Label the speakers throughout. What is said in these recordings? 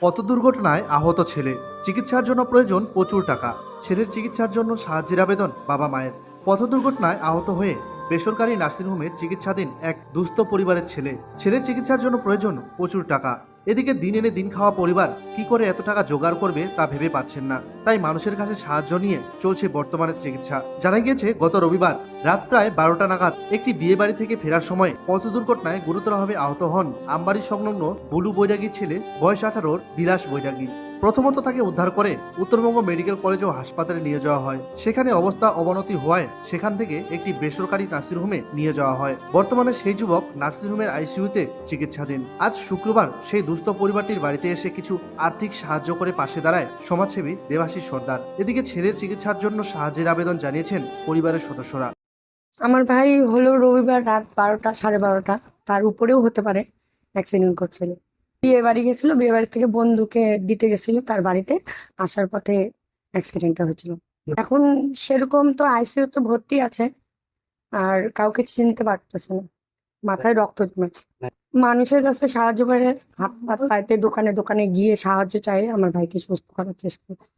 Speaker 1: পথ দুর্ঘটনায় আহত ছেলে। চিকিৎসার জন্য প্রয়োজন প্রচুর টাকা। ছেলের চিকিৎসার জন্য সাহায্যের আবেদন বাবা মায়ের। পথ দুর্ঘটনায় আহত হয়ে বেসরকারি নার্সিংহোমে চিকিৎসাধীন এক দুস্থ পরিবারের ছেলে। ছেলের চিকিৎসার জন্য প্রয়োজন প্রচুর টাকা। এদিকে দিন এনে দিন খাওয়া পরিবার কি করে এত টাকা জোগাড় করবে তা ভেবে পাচ্ছেন না। তাই মানুষের কাছে সাহায্য নিয়ে চলছে বর্তমানে চিকিৎসা। জানা গিয়েছে, গত রবিবার রাত প্রায় বারোটা নাগাদ একটি বিয়ে বাড়ি থেকে ফেরার সময় পথ দুর্ঘটনায় গুরুতরভাবে আহত হন আমবাড়ি সংলগ্ন বুলু বৈরাগীর ছেলে, বয়স আঠারোর বিলাস বৈরাগী। প্রথমত তাকে উদ্ধার করে উত্তরবঙ্গ মেডিকেল কলেজ ও হাসপাতালে নিয়ে যাওয়া হয়। সেখানে অবস্থা অবনতি হওয়ায় সেখান থেকে একটি বেসরকারি নার্সিংহোমে নিয়ে যাওয়া হয়। বর্তমানে সেই যুবক নার্সিংহোমের আইসিইউতে চিকিৎসাধীন। আজ শুক্রবার সেই দুস্থ পরিবারটির বাড়িতে এসে কিছু আর্থিক সাহায্য করে পাশে দাঁড়ায় সমাজসেবী দেবাশিস সর্দার। এদিকে ছেলের চিকিৎসার জন্য সাহায্যের আবেদন জানিয়েছেন পরিবারের সদস্যরা।
Speaker 2: আমার ভাই হলো রবিবার রাত বারোটা, সাড়ে বারোটা। তার উপরেও হতে পারে অ্যাক্সিডেন্ট করছিল বিয়ে বাড়ি গেছিল বিয়ে বাড়ি থেকে বন্ধুকে দিতে গেছিল তার বাড়িতে আসার পথে অ্যাক্সিডেন্টটা হয়েছিল। এখন সেরকম তো আইসিইউতে ভর্তি আছে আর কাউকে চিনতে পারতেছে না। মাথায় রক্ত জমেছে। মানুষের কাছে সাহায্য করে হাত হাত পাইতে দোকানে দোকানে গিয়ে সাহায্য চাই আমার ভাইকে সুস্থ করার চেষ্টা করছি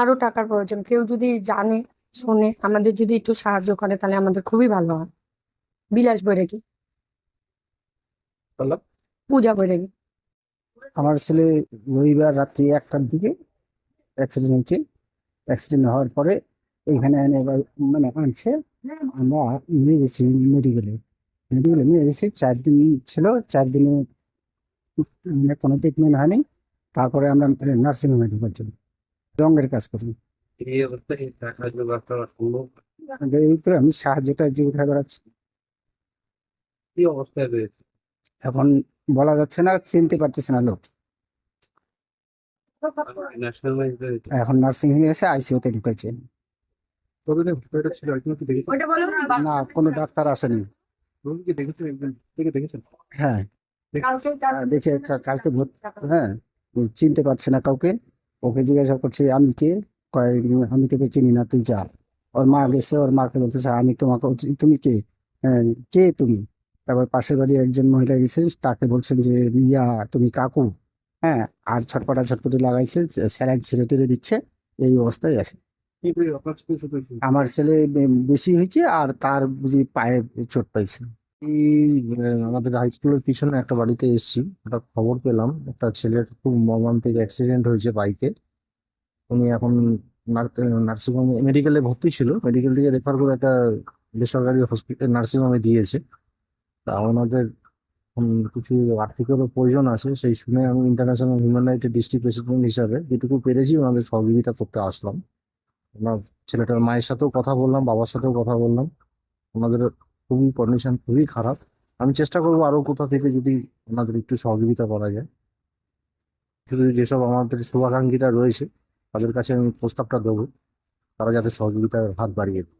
Speaker 2: আরও টাকার প্রয়োজন। কেউ যদি জানে শোনে আমাদের যদি একটু সাহায্য করে তাহলে আমাদের খুবই ভালো হয়। বিলাস বৈরাগী
Speaker 3: বলো।
Speaker 2: পূজা বৈরাগী
Speaker 4: আমার ছেলে রবিবার রাত্রি একটার দিকে অ্যাক্সিডেন্ট হয়েছে। অ্যাক্সিডেন্ট হওয়ার পরে এখানে এনে এবার মানে আনছে। আমরা নিয়ে গেছি মেডিকেলে মেডিকেলে নিয়ে গেছি চার দিন ছিল। চার দিনে মানে কোনো ট্রিটমেন্ট হয়নি। তারপরে আমরা নার্সিংহোমে ঢুকাচ্ছি রঙের কাজ করি।
Speaker 3: এই
Speaker 4: তো আমি সাহায্যটা জীবিকা করাচ্ছি।
Speaker 3: কি অবস্থায় রয়েছে?
Speaker 4: এখন বলা যাচ্ছে না চিনতে পারতেছে না লোক। এখন নার্সিং নার্সিংহোমে এসে আইসিইউতে ঢুকাইছে না কোনো ডাক্তার আসেনি। হ্যাঁ। দেখে কালকে ভর্তি হ্যাঁ চিনতে পারছে না কাউকে। ওকে জিজ্ঞাসা করছে আমি কে? কয় আমি তোকে চিনি না তুই যা। ওর মা গেছে ওর মাকে বলতেছে আমি তোমাকে তুমি কে? হ্যাঁ, কে তুমি? তারপর পাশের বাড়ি একজন মহিলা গেছে তাকে বলছেন যে ইয়া তুমি কাকু? হ্যাঁ আর ছটপটা ছটপটি লাগাইছে স্যালাইন ছেড়ে টেড়ে দিচ্ছে এই অবস্থায় আছে। আমার ছেলে বেশি হয়েছে আর তার বুঝি পায়ে চোট পাইছে।
Speaker 5: আমাদের হাই স্কুলের পিছনে একটা বাড়িতে এসেছি একটা খবর পেলাম। একটা ছেলের খুব মর্মান্তিক অ্যাক্সিডেন্ট হয়েছে বাইকে উনি এখন নার্সিংহোমে মেডিকেলে ভর্তি ছিল। মেডিকেল থেকে রেফার করে একটা বেসরকারি হসপিটাল নার্সিংহোমে দিয়েছে। তা ওনাদের কিছু আর্থিকেরও প্রয়োজন আছে, সেই শুনে আমি ইন্টারন্যাশনাল হিউম্যান রাইটের ডিস্ট্রিক্ট প্রেসিডেন্ট হিসাবে যেটুকু পেরেছি, ওনাদের সহযোগিতা করতে আসলাম। ওনার ছেলেটার মায়ের সাথেও কথা বললাম, বাবার সাথেও কথা বললাম। ওনাদের খুবই কন্ডিশন খুবই খারাপ। আমি চেষ্টা করব আরও কোথা থেকে যদি ওনাদের একটু সহযোগিতা করা যায়। শুধু যেসব আমাদের শুভাকাঙ্ক্ষীরা রয়েছে, তাদের কাছে আমি প্রস্তাবটা দেবো। তারা যাতে সহযোগিতার হাত বাড়িয়ে দেয়।